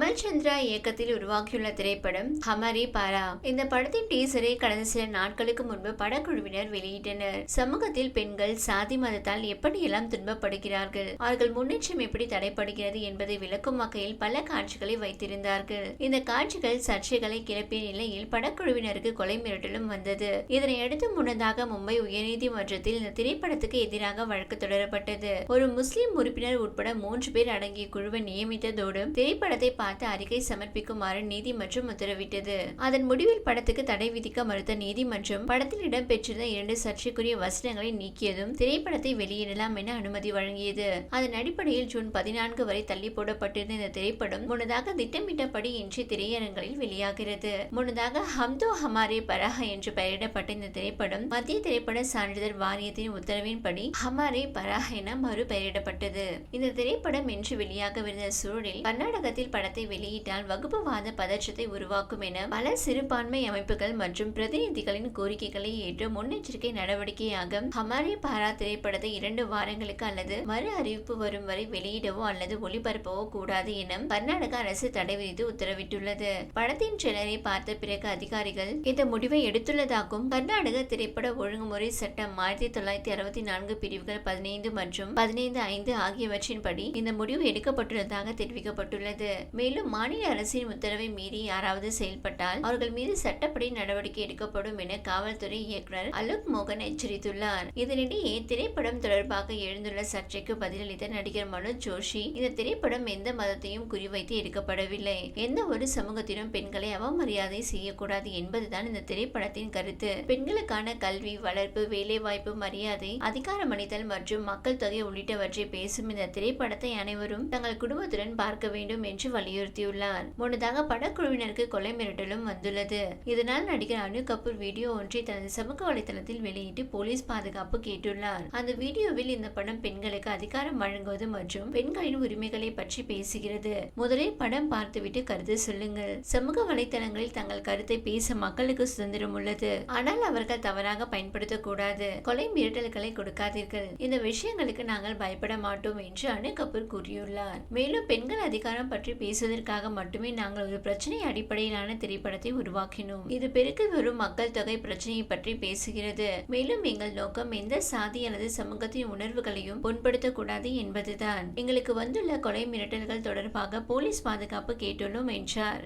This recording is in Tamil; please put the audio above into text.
Amén. சந்திரா இயக்கத்தில் உருவாக்கியுள்ள திரைப்படம் ஹமாரி பாரா. இந்த படத்தின் டீசரை கடந்த சில நாட்களுக்கு முன்பு படக்குழுவினர் வெளியிட்டனர். சமூகத்தில் பெண்கள் சாதி மதத்தால் எப்படியெல்லாம் துன்பப்படுகிறார்கள்? அவர்கள் முன்னேற்றம் எப்படி தடைப்படுகிறது என்பதை விளக்கும் வகையில் பல காட்சிகளை வைத்திருந்தார்கள். இந்த காட்சிகள் சர்ச்சைகளை கிளப்பிய நிலையில் படக்குழுவினருக்கு கொலை மிரட்டலும் வந்தது. இதனையடுத்து முன்னதாக மும்பை உயர்நீதிமன்றத்தில் இந்த திரைப்படத்துக்கு எதிராக வழக்கு தொடரப்பட்டது. ஒரு முஸ்லிம் உறுப்பினர் உட்பட மூன்று பேர் அடங்கிய குழுவை நியமித்ததோடு திரைப்படத்தை பார்த்து அறிக்கை சமர்ப்பிக்குமாறு நீதிமன்றம் உத்தரவிட்டது. அதன் முடிவில் படத்துக்கு தடை விதிக்க மறுத்த நீதிமன்றம் படத்தில் இடம்பெற்றிருந்த இரண்டு சர்ச்சைக்குரிய வசனங்களை நீக்கியதும் திரைப்படத்தை வெளியிடலாம் என அனுமதி வழங்கியது. அதன் அடிப்படையில் ஜூன் பதினான்கு வரை தள்ளி போடப்பட்டிருந்த இந்த திரைப்படம் முன்னதாக திட்டமிட்டபடி இன்றி திரையரங்களில் வெளியாகிறது. முன்னதாக ஹம்தோ ஹமாரே பரஹ என்று பெயரிடப்பட்ட இந்த திரைப்படம் மத்திய திரைப்பட சான்றிதழ் வாரியத்தின் உத்தரவின்படி ஹமாரே பரஹ என மறுபெயரிடப்பட்டது. இந்த திரைப்படம் இன்று வெளியாகவிருந்த சூழலில் கர்நாடகத்தில் படத்தை வெளியிட்டால் வகுப்புவாத பதற்றத்தை உருவாக்கும் என பல சிறுபான்மை அமைப்புகள் மற்றும் பிரதிநிதிகளின் கோரிக்கைகளை ஏற்று முன்னெச்சரிக்கை நடவடிக்கையாக ஹமாரி பாரா திரைப்படத்தை இரண்டு வாரங்களுக்கு அல்லது மறு அறிவிப்பு வரும் வரை வெளியிடவோ அல்லது ஒளிபரப்பவோ கூடாது என கர்நாடக அரசு தடை விதித்து உத்தரவிட்டுள்ளது. படத்தின் ட்ரெய்லரை பார்த்த பிறகு அதிகாரிகள் இந்த முடிவை எடுத்துள்ளதாகவும் கர்நாடக திரைப்பட ஒழுங்குமுறை சட்டம் ஆயிரத்தி தொள்ளாயிரத்தி அறுபத்தி நான்கு பிரிவுகள் பதினைந்து மற்றும் பதினைந்து ஐந்து ஆகியவற்றின்படி இந்த முடிவு எடுக்கப்பட்டுள்ளதாக தெரிவிக்கப்பட்டுள்ளது. மேலும் மாநில அரசின் உத்தரவை மீறி யாராவது செயல்பட்டால் அவர்கள் மீது சட்டப்படி நடவடிக்கை எடுக்கப்படும் என காவல்துறை இயக்குனர் அலோக் மோகன் எச்சரித்துள்ளார். இதனிடையே திரைப்படம் தொடர்பாக எழுந்துள்ள சர்ச்சைக்கு பதிலளித்த நடிகர் மனோஜ் ஜோஷி இந்த திரைப்படம் எந்த மதத்தையும் குறிவைத்து எடுக்கப்படவில்லை. எந்த ஒரு சமூகத்திலும் பெண்களை அவமரியாதை செய்யக்கூடாது என்பதுதான் இந்த திரைப்படத்தின் கருத்து. பெண்களுக்கான கல்வி வளர்ப்பு வேலைவாய்ப்பு மரியாதை அதிகாரமளித்தல் மற்றும் மக்கள் தொகை உள்ளிட்டவற்றை பேசும் இந்த திரைப்படத்தை அனைவரும் தங்கள் குடும்பத்துடன் பார்க்க வேண்டும் என்று வலியுறுத்தி வலியுறுத்தியுள்ளார் முன்னதாக படக்குழுவினருக்கு கொலை மிரட்டலும் வந்துள்ளது. இதனால் நடிகர் அனு கபூர் வீடியோ ஒன்றை தனது சமூக வலைதளத்தில் வெளியிட்டு போலீஸ் பாதுகாப்பு கேட்டுள்ளார். அந்த வீடியோவில் இந்த படம் பெண்களுக்கு அதிகாரம் வழங்குவது மற்றும் பெண்களின் உரிமைகளை பற்றி பேசுகிறது. முதலில் படம் பார்த்துவிட்டு கருத்து சொல்லுங்கள். சமூக வலைதளங்களில் தங்கள் கருத்தை பேச மக்களுக்கு சுதந்திரம் உள்ளது. ஆனால் அவர்கள் தவறாக பயன்படுத்தக்கூடாது கொலை மிரட்டல்களை கொடுக்காதீர்கள். இந்த விஷயங்களுக்கு நாங்கள் பயப்பட மாட்டோம் என்று அனு கபூர் கூறியுள்ளார். மேலும் பெண்கள் அதிகாரம் பற்றி பேசுவதற்காக மட்டுமே நாங்கள் ஒரு பிரச்சனை அடிப்படையிலான திரைப்படத்தை உருவாக்கினோம். இது பெருக்கி வரும் மக்கள் தொகை பிரச்சனையை பற்றி பேசுகிறது. மேலும் எங்கள் நோக்கம் எந்த சாதி அல்லது சமூகத்தின் உணர்வுகளையும் புண்படுத்தக்கூடாது என்பதுதான். எங்களுக்கு வந்துள்ள கொலை மிரட்டல்கள் தொடர்பாக போலீஸ் பாதுகாப்பு கேட்டுள்ளோம் என்றார்.